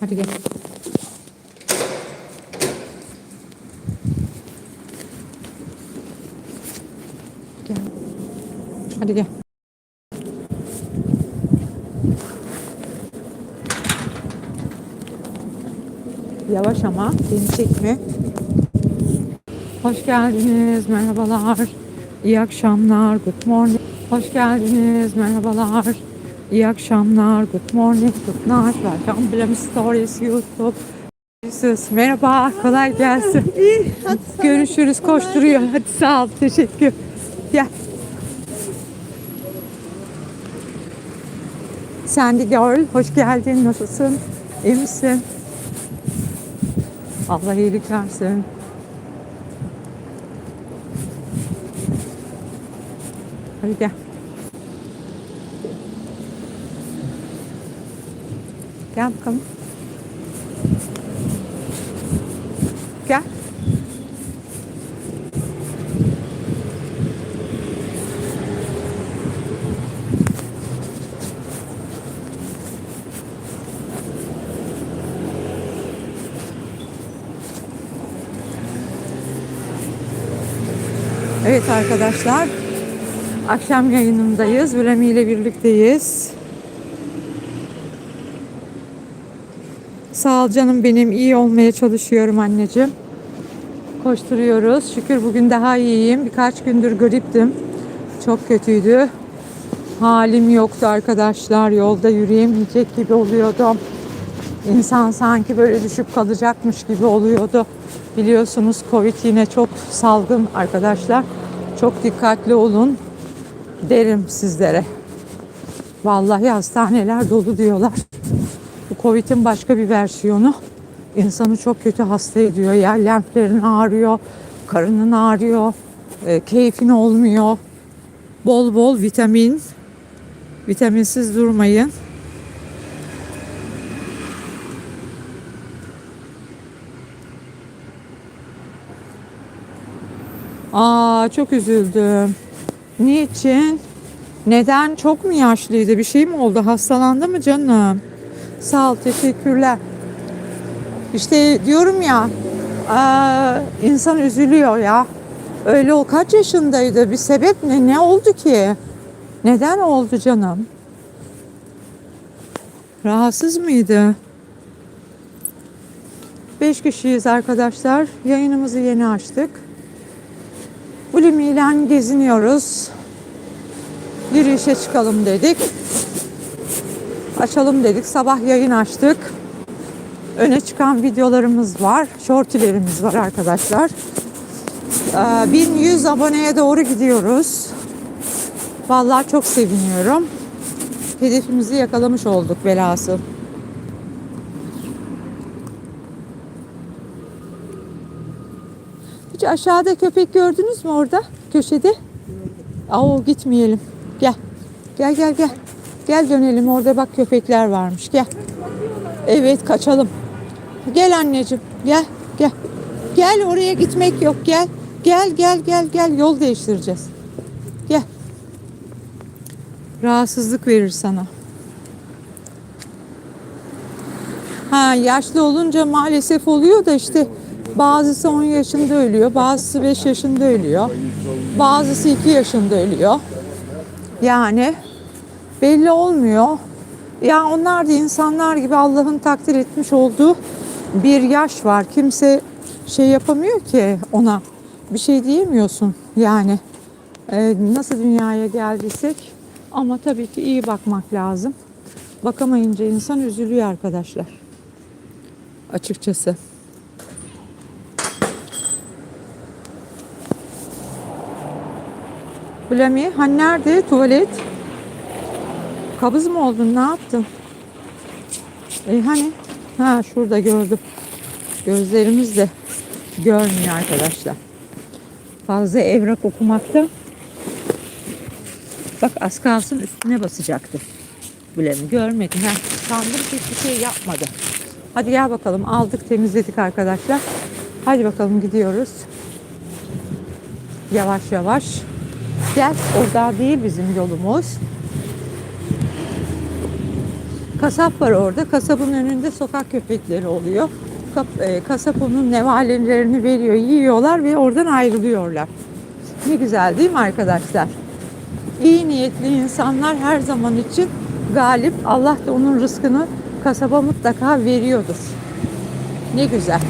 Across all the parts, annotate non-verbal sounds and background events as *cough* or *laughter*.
Hadi gel. Gel. Hadi gel. Yavaş ama beni çekme. Hoş geldiniz. Merhabalar. İyi akşamlar. Good morning. Hoş geldiniz. Merhabalar. İyi akşamlar. Good morning. Good night. Welcome to Blem Stories YouTube. Jesus. Merhaba. Kolay gelsin. İyi, hadi sen Görüşürüz. Koşturuyor. Hadi sağ ol. Teşekkür. Gel. Sandy Girl. Hoş geldin. Nasılsın? İyi misin? Allah iyilik versin. Hadi gel. Gel bakalım. Gel. Evet arkadaşlar. Akşam yayınındayız. Üremi ile birlikteyiz. Sağ ol canım benim. iyi olmaya çalışıyorum anneciğim. Koşturuyoruz. Şükür bugün daha iyiyim. Birkaç gündür griptim. Çok kötüydü. Halim yoktu arkadaşlar. Yolda yürüyemeyecek gibi oluyordum. İnsan sanki böyle düşüp kalacakmış gibi oluyordu. Biliyorsunuz Covid yine çok salgın arkadaşlar. Çok dikkatli olun derim sizlere. Vallahi hastaneler dolu diyorlar. Covid'in başka bir versiyonu. İnsanı çok kötü hasta ediyor. Ya lenflerin ağrıyor, karının ağrıyor, e, keyfin olmuyor. Bol bol vitamin, vitaminsiz durmayın. Aa çok üzüldüm. Niçin? Neden? Çok mu yaşlıydı? Bir şey mi oldu? Hastalandı mı canım? Sağ ol, teşekkürler. İşte diyorum ya, insan üzülüyor ya. Öyle o kaç yaşındaydı? Bir sebep ne? Ne oldu ki? Neden oldu canım? Rahatsız mıydı? Beş kişiyiz arkadaşlar. Yayınımızı yeni açtık. Ulimiyle geziniyoruz. Yürüyüşe çıkalım dedik. Açalım dedik. Sabah yayın açtık. Öne çıkan videolarımız var. Shortilerimiz var arkadaşlar. Ee, 1100 aboneye doğru gidiyoruz. Vallahi çok seviniyorum. Hedefimizi yakalamış olduk velhasıl. Hiç aşağıda köpek gördünüz mü orada köşede? Aa gitmeyelim. Gel. Gel gel gel. Gel dönelim orada bak köpekler varmış. Gel. Evet kaçalım. Gel anneciğim. Gel gel. Gel oraya gitmek yok. Gel. Gel gel gel gel yol değiştireceğiz. Gel. Rahatsızlık verir sana. Ha yaşlı olunca maalesef oluyor da işte bazısı 10 yaşında ölüyor, bazısı 5 yaşında ölüyor. Bazısı 2 yaşında ölüyor. Yani belli olmuyor. Ya onlar da insanlar gibi Allah'ın takdir etmiş olduğu bir yaş var. Kimse şey yapamıyor ki ona. Bir şey diyemiyorsun yani. Ee, nasıl dünyaya geldiysek ama tabii ki iyi bakmak lazım. Bakamayınca insan üzülüyor arkadaşlar. Açıkçası. Bulami, hani nerede tuvalet? Kabız mı oldun? Ne yaptın? E hani? Ha şurada gördüm. Gözlerimiz de görmüyor arkadaşlar. Fazla evrak okumakta. Bak az kalsın üstüne basacaktı. Bulami görmedim. Ha, sandım ki hiçbir şey yapmadı. Hadi gel bakalım. Aldık temizledik arkadaşlar. Hadi bakalım gidiyoruz. Yavaş yavaş. Gel orada değil bizim yolumuz. Kasap var orada. Kasabın önünde sokak köpekleri oluyor. E, kasap onun nevalelerini veriyor, yiyorlar ve oradan ayrılıyorlar. Ne güzel değil mi arkadaşlar? İyi niyetli insanlar her zaman için galip. Allah da onun rızkını kasaba mutlaka veriyordur. Ne güzel.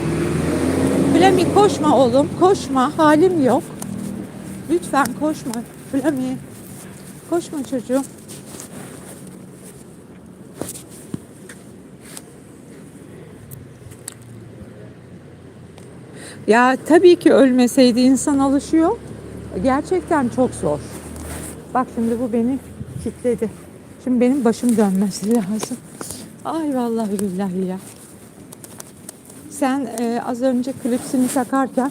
Flami koşma oğlum, koşma. Halim yok. Lütfen koşma. Flami. Koşma çocuğum. Ya tabii ki ölmeseydi insan alışıyor. Gerçekten çok zor. Bak şimdi bu beni kilitledi. Şimdi benim başım dönmesi lazım. Ay vallahi billahi ya. Sen e, az önce klipsini takarken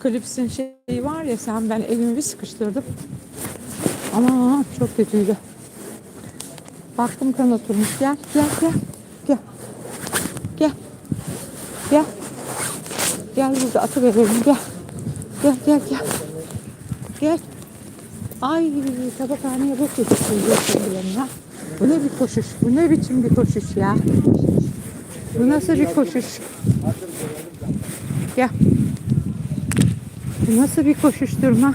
klipsin şeyi var ya sen ben elimi bir sıkıştırdım. Ama çok kötüydü. Baktım kan oturmuş. Gel gel gel. Gel. Gel. Gel. Gel burada atı gel. Gel gel gel. Gel. Ay tabakhaneye bok yedik ya. Bu ne bir koşuş? Bu ne biçim bir koşuş ya? Bu nasıl bir koşuş? Gel. Bu nasıl bir koşuşturma?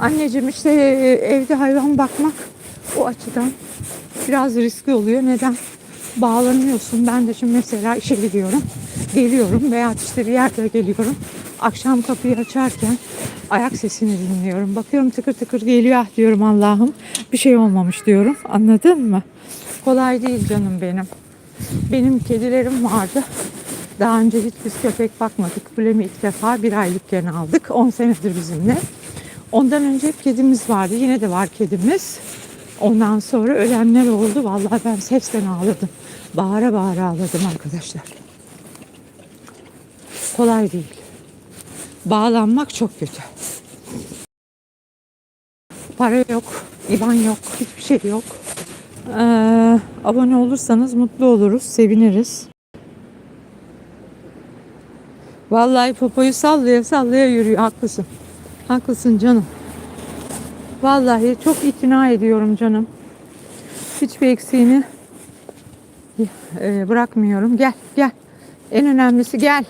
Anneciğim işte e, evde hayvan bakmak o açıdan biraz riskli oluyor. Neden? Bağlanıyorsun. Ben de şimdi mesela işe gidiyorum. Geliyorum veya işte bir yerde geliyorum. Akşam kapıyı açarken ayak sesini dinliyorum. Bakıyorum tıkır tıkır geliyor. Ah diyorum Allah'ım bir şey olmamış diyorum. Anladın mı? Kolay değil canım benim. Benim kedilerim vardı. Daha önce hiç biz köpek bakmadık. Bülemi ilk defa bir aylıkken aldık. 10 senedir bizimle. Ondan önce kedimiz vardı. Yine de var kedimiz. Ondan sonra ölenler oldu. Vallahi ben sesten ağladım. Bağıra bağıra ağladım arkadaşlar. Kolay değil. Bağlanmak çok kötü. Para yok, iban yok, hiçbir şey yok. Ee, abone olursanız mutlu oluruz, seviniriz. Vallahi popoyu sallaya sallaya yürüyor. Haklısın. Haklısın canım. Vallahi çok ikna ediyorum canım. Hiçbir eksiğini e, bırakmıyorum. Gel, gel. En önemlisi gel.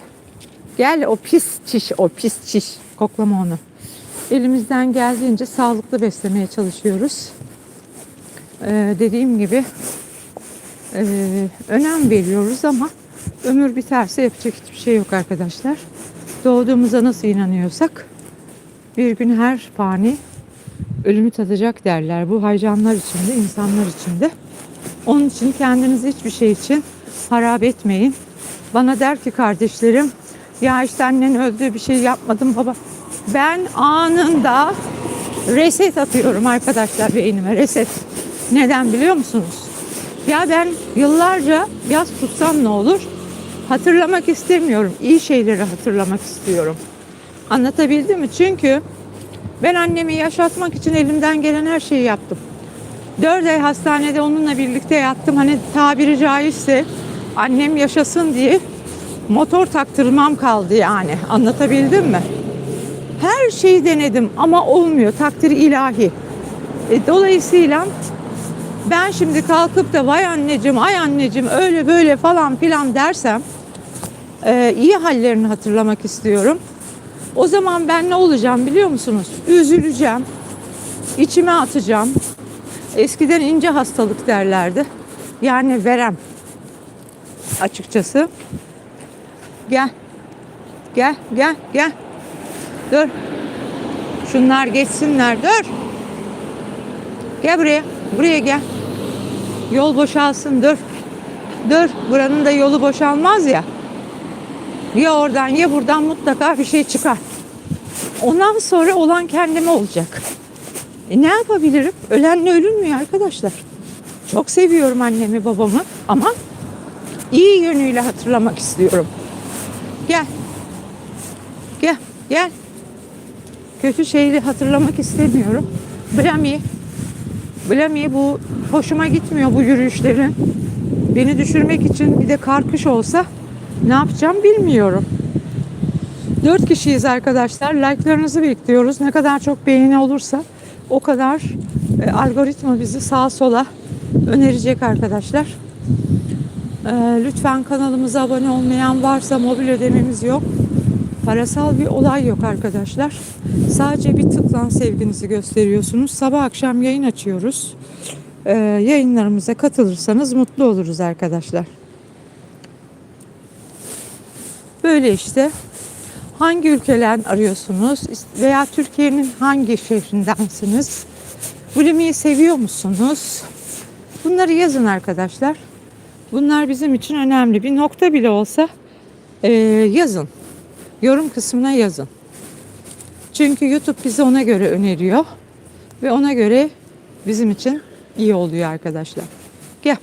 Gel o pis çiş, o pis çiş. Koklama onu. Elimizden geldiğince sağlıklı beslemeye çalışıyoruz. Ee, dediğim gibi e, önem veriyoruz ama ömür biterse yapacak hiçbir şey yok arkadaşlar. Doğduğumuza nasıl inanıyorsak bir gün her fani ölümü tadacak derler. Bu haycanlar için de insanlar için de. Onun için kendinizi hiçbir şey için harap etmeyin. Bana der ki kardeşlerim ya işte annen öldü bir şey yapmadım baba. Ben anında reset atıyorum arkadaşlar beynime reset. Neden biliyor musunuz? Ya ben yıllarca yaz tutsam ne olur? Hatırlamak istemiyorum. İyi şeyleri hatırlamak istiyorum. Anlatabildim mi? Çünkü ben annemi yaşatmak için elimden gelen her şeyi yaptım. Dört ay hastanede onunla birlikte yattım. Hani tabiri caizse annem yaşasın diye motor taktırmam kaldı yani. Anlatabildim mi? Her şeyi denedim ama olmuyor. Takdiri ilahi. E, dolayısıyla ben şimdi kalkıp da vay anneciğim, ay anneciğim öyle böyle falan filan dersem e, iyi hallerini hatırlamak istiyorum. O zaman ben ne olacağım biliyor musunuz? Üzüleceğim. içime atacağım. Eskiden ince hastalık derlerdi. Yani verem. Açıkçası. Gel. Gel, gel, gel. Dur. Şunlar geçsinler. Dur. Gel buraya. Buraya gel. Yol boşalsın. Dur. Dur. Buranın da yolu boşalmaz ya. Ya oradan ya buradan mutlaka bir şey çıkar. Ondan sonra olan kendime olacak. E ne yapabilirim? Ölenle ölünmüyor arkadaşlar. Çok seviyorum annemi babamı ama iyi yönüyle hatırlamak istiyorum. Gel. Gel. Gel. Kötü şeyleri hatırlamak istemiyorum. Blami. Blami bu hoşuma gitmiyor bu yürüyüşleri. Beni düşürmek için bir de karkış olsa ne yapacağım bilmiyorum. Dört kişiyiz arkadaşlar. Like'larınızı bekliyoruz. Ne kadar çok beğeni olursa o kadar e, algoritma bizi sağa sola önerecek arkadaşlar. Ee, lütfen kanalımıza abone olmayan varsa mobil ödememiz yok. Parasal bir olay yok arkadaşlar. Sadece bir tıklan sevginizi gösteriyorsunuz. Sabah akşam yayın açıyoruz. Ee, yayınlarımıza katılırsanız mutlu oluruz arkadaşlar. Böyle işte. Hangi ülkeden arıyorsunuz veya Türkiye'nin hangi şehrindensiniz? Bulimi'yi seviyor musunuz? Bunları yazın arkadaşlar. Bunlar bizim için önemli. Bir nokta bile olsa e, yazın. Yorum kısmına yazın. Çünkü YouTube bizi ona göre öneriyor. Ve ona göre bizim için iyi oluyor arkadaşlar. Gel.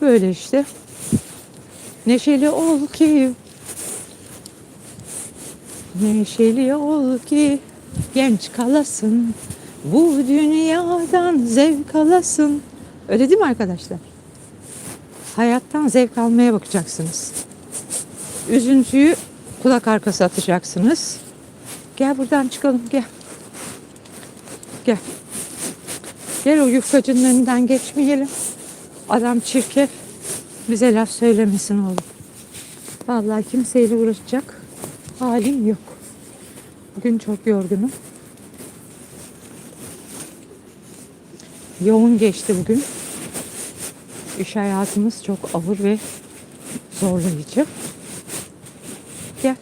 Böyle işte. Neşeli ol ki Neşeli ol ki genç kalasın. Bu dünyadan zevk alasın. Öyle değil mi arkadaşlar? Hayattan zevk almaya bakacaksınız. Üzüntüyü kulak arkası atacaksınız. Gel buradan çıkalım gel. Gel. Gel o yufkacının önünden geçmeyelim. Adam çirkef. Bize laf söylemesin oğlum. Vallahi kimseyle uğraşacak halim yok. Bugün çok yorgunum. Yoğun geçti bugün. İş hayatımız çok ağır ve zorlayıcı. Gel.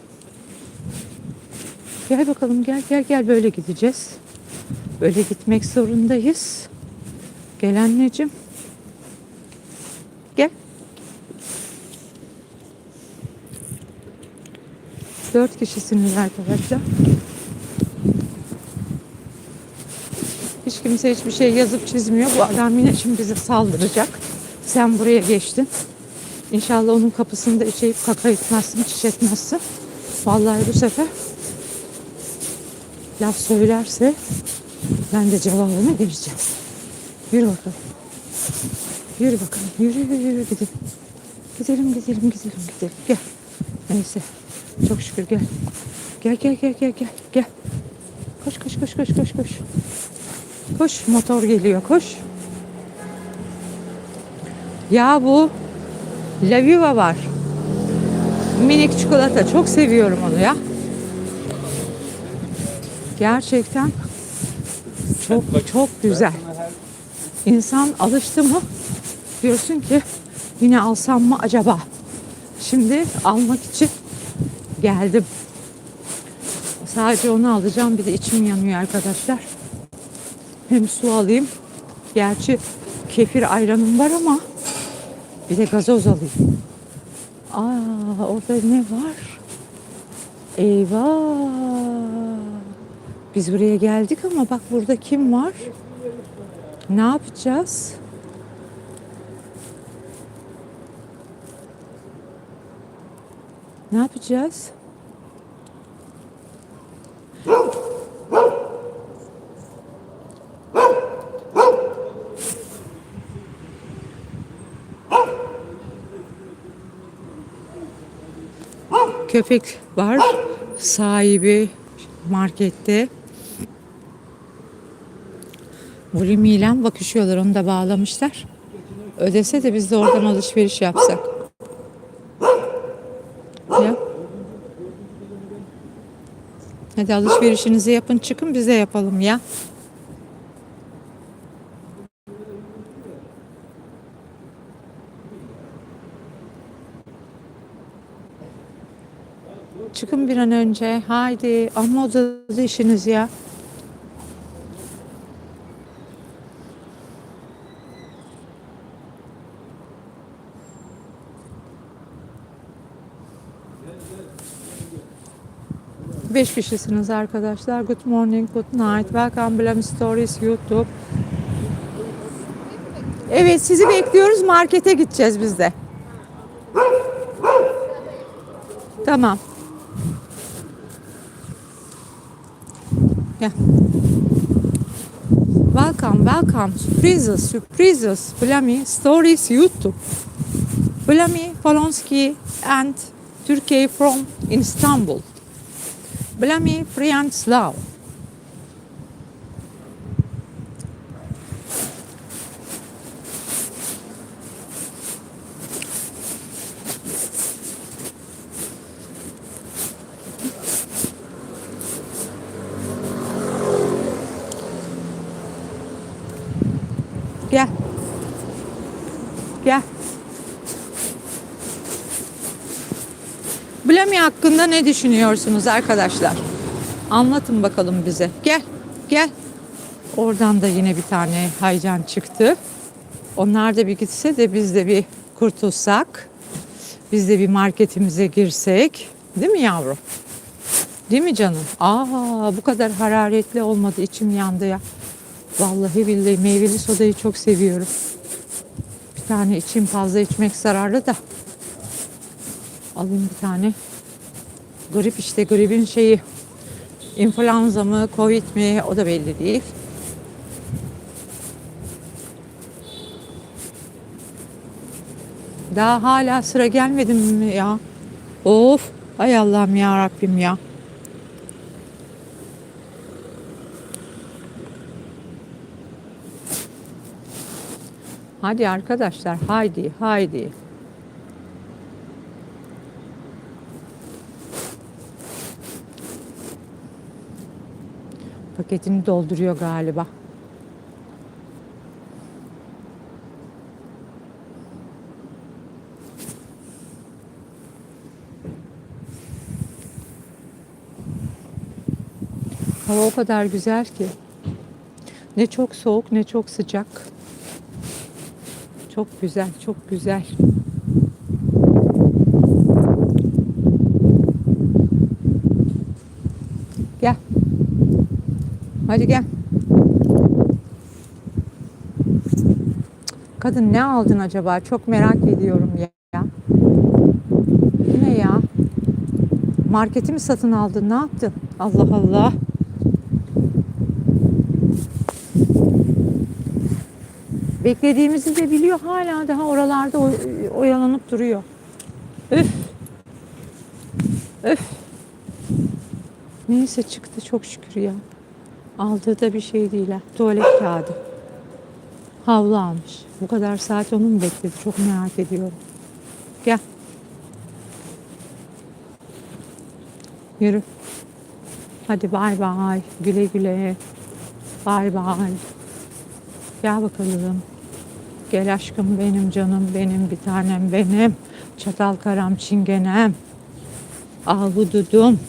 Gel bakalım gel gel gel böyle gideceğiz. Böyle gitmek zorundayız. Gel anneciğim. Dört kişisiniz arkadaşlar. Hiç kimse hiçbir şey yazıp çizmiyor. Bu adam yine şimdi bize saldıracak. Sen buraya geçtin. İnşallah onun kapısında içeyip kaka etmezsin, çiş etmezsin. Vallahi bu sefer laf söylerse ben de cevabını vereceğim. Yürü bakalım. Yürü bakalım. Yürü yürü yürü gidelim. Gidelim gidelim gidelim gidelim. Gel. Neyse. Çok şükür gel. Gel gel gel gel gel gel. Koş koş koş koş koş koş. Koş motor geliyor koş. Ya bu Laviva var. Minik çikolata çok seviyorum onu ya. Gerçekten çok çok güzel. İnsan alıştı mı diyorsun ki yine alsam mı acaba? Şimdi almak için geldim. Sadece onu alacağım. Bir de içim yanıyor arkadaşlar. Hem su alayım. Gerçi kefir ayranım var ama bir de gazoz alayım. Aa orada ne var? Eyvah. Biz buraya geldik ama bak burada kim var? Ne yapacağız? Ne yapacağız? Köpek var. Sahibi markette. Bulimiyle bakışıyorlar. Onu da bağlamışlar. Ödese de biz de oradan alışveriş yapsak. Ya. Hadi alışverişinizi yapın çıkın bize yapalım ya. Çıkın bir an önce. Haydi. Amma uzadı işiniz ya. Beş kişisiniz arkadaşlar. Good morning, good night. Welcome Blam Stories YouTube. Evet sizi bekliyoruz. Markete gideceğiz biz de. Tamam. Gel. Welcome, welcome. Surprises, surprises. Blami Stories YouTube. Blami Polonski and Turkey from Istanbul. Blami Friendslav. Gel. Gel. Blami hakkında ne düşünüyorsunuz arkadaşlar? Anlatın bakalım bize. Gel, gel. Oradan da yine bir tane haycan çıktı. Onlar da bir gitse de biz de bir kurtulsak. Biz de bir marketimize girsek. Değil mi yavrum? Değil mi canım? Aa bu kadar hararetli olmadı. içim yandı ya. Vallahi billahi meyveli sodayı çok seviyorum. Bir tane içeyim fazla içmek zararlı da. Alayım bir tane. Grip işte gripin şeyi. İnfluenza mı, covid mi o da belli değil. Daha hala sıra gelmedi mi ya? Of. Ay Allah'ım ya Rabbim ya. Hadi arkadaşlar haydi haydi. Paketini dolduruyor galiba. Hava o kadar güzel ki. Ne çok soğuk ne çok sıcak. Çok güzel, çok güzel. Gel. Hadi gel. Kadın ne aldın acaba? Çok merak ediyorum ya. Ne ya? Marketi mi satın aldın? Ne yaptın? Allah Allah. Beklediğimizi de biliyor. Hala daha oralarda oy- oyalanıp duruyor. Üf. Üf. Neyse çıktı çok şükür ya. Aldığı da bir şey değil ha. Tuvalet kağıdı. Havlu almış. Bu kadar saat onu mu bekledi? Çok merak ediyorum. Gel. Yürü. Hadi bay bay. Güle güle. Bay bay. Gel bakalım. Gel aşkım benim canım benim bir tanem benim. Çatal karam çingenem. Ahududum.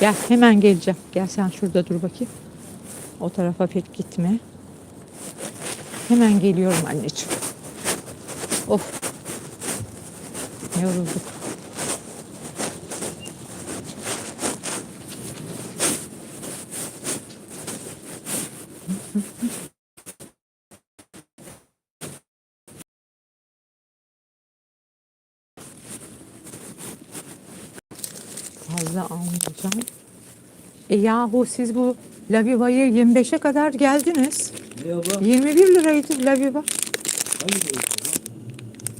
Gel hemen geleceğim. Gel sen şurada dur bakayım. O tarafa pek gitme. Hemen geliyorum anneciğim. Of. Yorulduk. Fazla almayacağım. E yahu siz bu Laviva'yı 25'e kadar geldiniz. Merhaba. 21 liraydı Laviva. Hangi boyutu?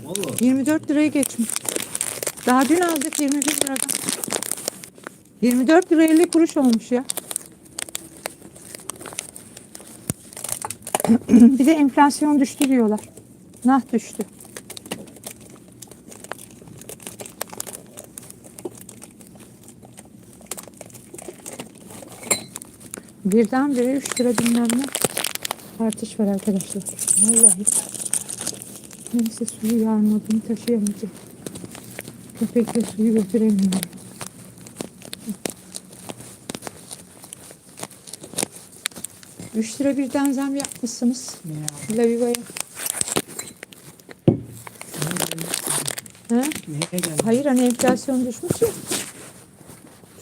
Valla. 24 liraya geçmiş. Daha dün aldık 21 liradan. 24 lira 50 kuruş olmuş ya. *clears throat* bir de enflasyon düştü diyorlar. Nah düştü. Birdenbire 3 lira bilmem ne artış var arkadaşlar. Vallahi. Neyse suyu yarmadım taşıyamayacağım. Köpekle suyu götüremiyorum. Üç lira birden zam yapmışsınız. Laviva'ya. He? Neye geldi? Hayır hani enflasyon düşmüş ya.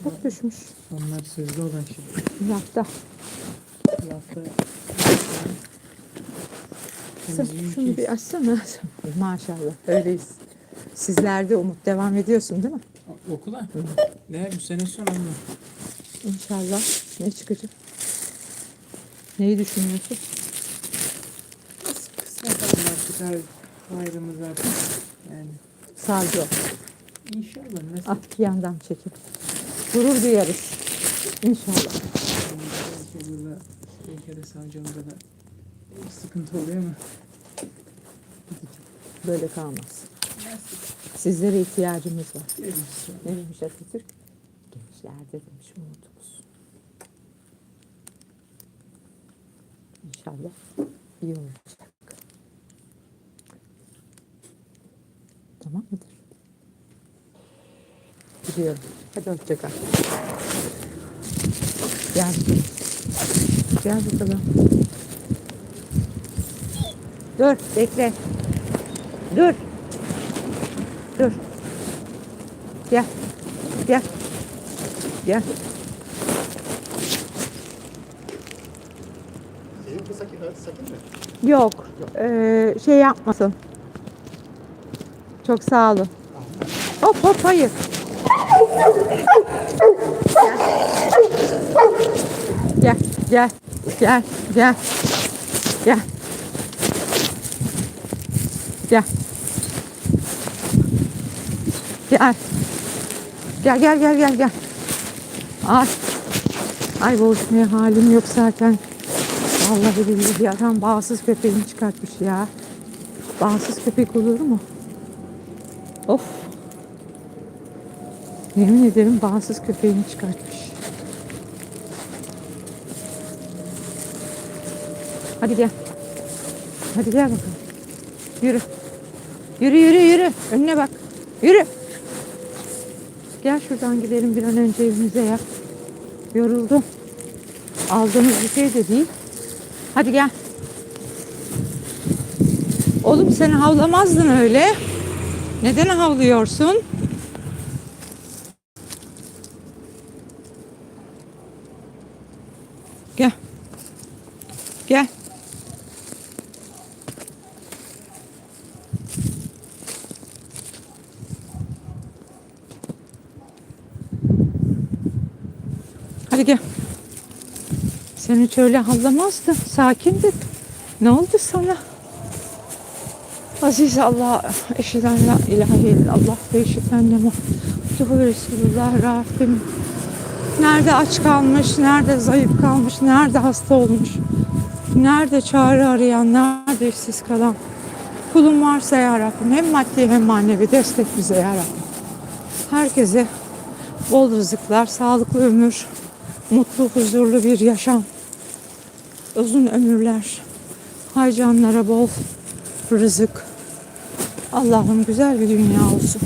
Çok düşmüş. Onlar sözlü olan şey. Lafta. Lafta Sen şunu bir açsana. Maşallah öyleyiz. Sizler de umut devam ediyorsun değil mi? Okula? Ne bu sene son ama. İnşallah. Ne çıkacak? Neyi düşünüyorsun? Kalın artık her hayrımız artık. Yani Sadece o. İnşallah nasıl? Ah bir yandan çekin. Gurur duyarız. İnşallah. Burada bir kere sağcamda da sıkıntı oluyor ama Böyle kalmaz. Sizlere ihtiyacımız var. Ne demiş Atatürk? Gençlerde demiş umudumuz. İnşallah iyi olacak. Tamam mıdır? Gidiyorum. Hadi hoşça kal. Gel. Gel bakalım. Dur, bekle. Dur. Dur. Gel. Gel. Gel. Sakin, sakin mi? Yok. Ee, şey yapmasın. Çok sağ olun. Hop hop hayır. Gel. Gel. Gel. Gel. Gel. Gel. Gel. Gel gel gel gel gel. Ay. Ay boğuşmaya halim yok zaten. Vallahi billahi adam bağımsız köpeğini çıkartmış ya. Bağımsız köpek olur mu? Of. Yemin ederim bağımsız köpeğini çıkartmış. Hadi gel. Hadi gel bakalım. Yürü. Yürü yürü yürü. Önüne bak. Yürü. Gel şuradan gidelim bir an önce evimize ya. Yoruldum. Aldığımız bir şey de değil. Hadi gel. Oğlum sen havlamazdın öyle. Neden havlıyorsun? Gel. Gel. Hadi gel. Sen hiç öyle havlamazdın. Sakindin. Ne oldu sana? Aziz Allah, eşhedü en la ilahe illallah ve eşhedü enne Muhammedur Resulullah Rabbim. Nerede aç kalmış, nerede zayıf kalmış, nerede hasta olmuş, nerede çare arayan, nerede işsiz kalan kulun varsa ya hem maddi hem manevi destek bize ya. Herkese bol rızıklar, sağlıklı ömür, mutlu, huzurlu bir yaşam, uzun ömürler, haycanlara bol rızık. Allah'ım güzel bir dünya olsun.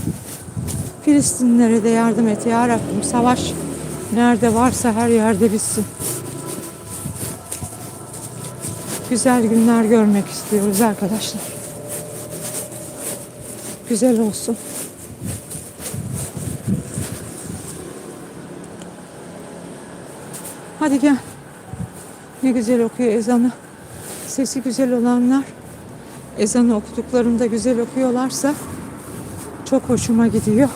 Filistinlere de yardım et ya Rabbim. Savaş nerede varsa her yerde bitsin. Güzel günler görmek istiyoruz arkadaşlar. Güzel olsun. Hadi gel. Ne güzel okuyor ezanı. Sesi güzel olanlar ezanı okuduklarında güzel okuyorlarsa çok hoşuma gidiyor.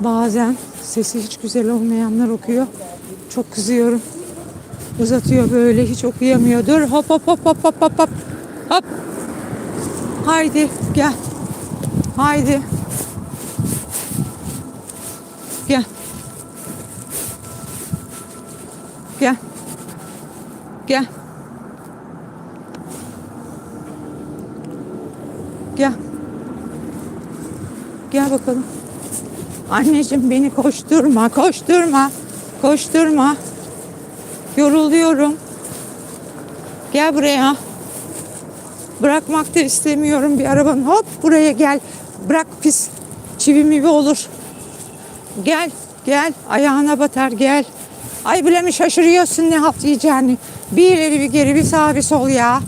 Bazen sesi hiç güzel olmayanlar okuyor. Çok kızıyorum. Uzatıyor böyle hiç okuyamıyor. Dur hop hop hop hop hop hop hop. Hop. Haydi gel. Haydi. Gel. Gel. Gel. Gel. Gel bakalım. Anneciğim beni koşturma, koşturma, koşturma. Yoruluyorum. Gel buraya. Bırakmak da istemiyorum bir arabanın. Hop buraya gel. Bırak pis. Çivi mivi olur. Gel, gel. Ayağına batar gel. Ay bile mi şaşırıyorsun ne halt yiyeceğini. Bir ileri bir geri bir sağ bir sol ya.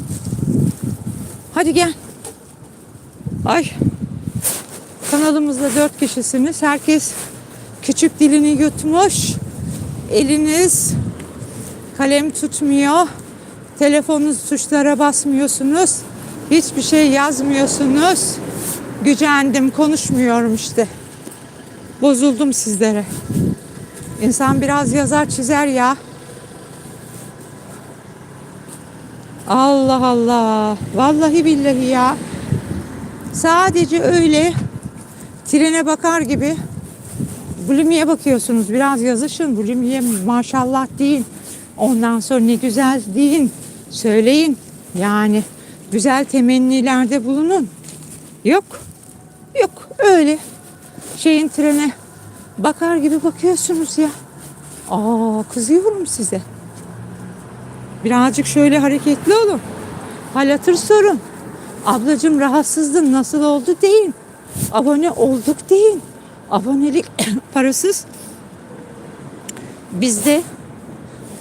Hadi gel. Ay. Kanalımızda dört kişisiniz. Herkes küçük dilini yutmuş. Eliniz kalem tutmuyor. Telefonunuz tuşlara basmıyorsunuz. Hiçbir şey yazmıyorsunuz. Gücendim, konuşmuyorum işte. Bozuldum sizlere. İnsan biraz yazar çizer ya. Allah Allah. Vallahi billahi ya. Sadece öyle trene bakar gibi Bulimiye bakıyorsunuz. Biraz yazışın. Bulimiye maşallah deyin. Ondan sonra ne güzel deyin. Söyleyin. Yani güzel temennilerde bulunun. Yok. Yok. Öyle. Şeyin trene bakar gibi bakıyorsunuz ya. Aa kızıyorum size. Birazcık şöyle hareketli olun. Hal hatır sorun. Ablacığım rahatsızdım nasıl oldu deyin. Abone olduk deyin. Abonelik *coughs* parasız. Bizde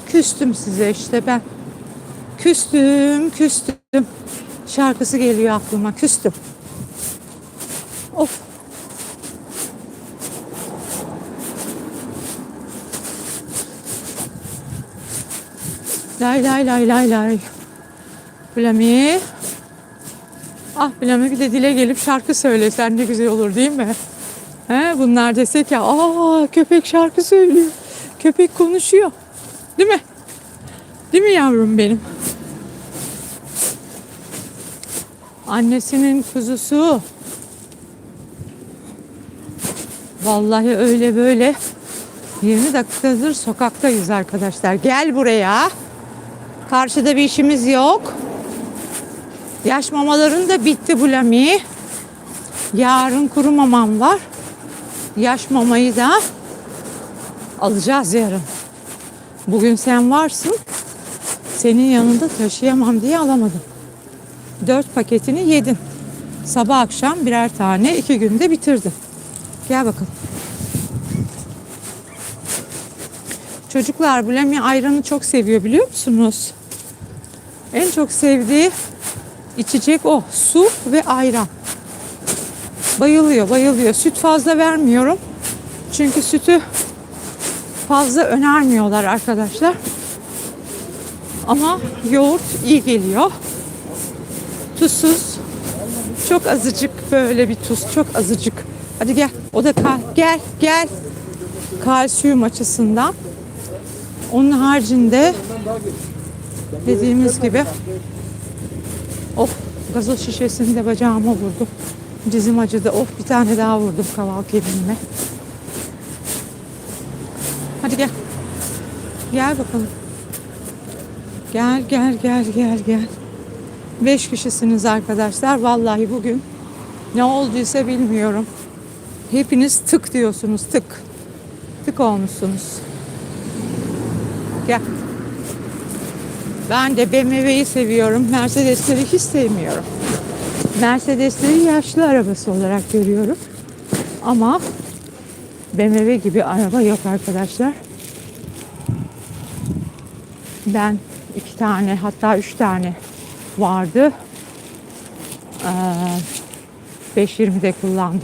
küstüm size işte ben. Küstüm, küstüm. Şarkısı geliyor aklıma. Küstüm. Of. Lay lay lay lay lay. Plami. Ah Plami bir de dile gelip şarkı söylesen ne güzel olur değil mi? He, bunlar desek ya aa köpek şarkı söylüyor. Köpek konuşuyor. Değil mi? Değil mi yavrum benim? Annesinin kuzusu. Vallahi öyle böyle 20 dakikadır sokaktayız arkadaşlar. Gel buraya. Karşıda bir işimiz yok. Yaş mamaların da bitti bu lami. Yarın kuru mamam var. Yaş mamayı da alacağız yarın. Bugün sen varsın. Senin yanında taşıyamam diye alamadım. Dört paketini yedin. Sabah akşam birer tane iki günde bitirdin. Gel bakalım. Çocuklar bu Lemi ayranı çok seviyor biliyor musunuz? En çok sevdiği içecek o. Su ve ayran. Bayılıyor, bayılıyor. Süt fazla vermiyorum. Çünkü sütü fazla önermiyorlar arkadaşlar. Ama yoğurt iyi geliyor. Tuzsuz. Çok azıcık böyle bir tuz. Çok azıcık. Hadi gel. O da kal. Gel, gel. Kalsiyum açısından. Onun haricinde dediğimiz gibi of gazoz şişesini de bacağıma vurdum. Dizim acıdı. Of bir tane daha vurdum kaval kemiğime. Hadi gel. Gel bakalım. Gel gel gel gel gel. Beş kişisiniz arkadaşlar. Vallahi bugün ne olduysa bilmiyorum. Hepiniz tık diyorsunuz tık. Tık olmuşsunuz. Gel. Ben de BMW'yi seviyorum. Mercedesleri hiç sevmiyorum. Mercedesleri yaşlı arabası olarak görüyorum. Ama BMW gibi araba yok arkadaşlar. Ben iki tane hatta üç tane vardı. Ee, 5.20'de kullandık.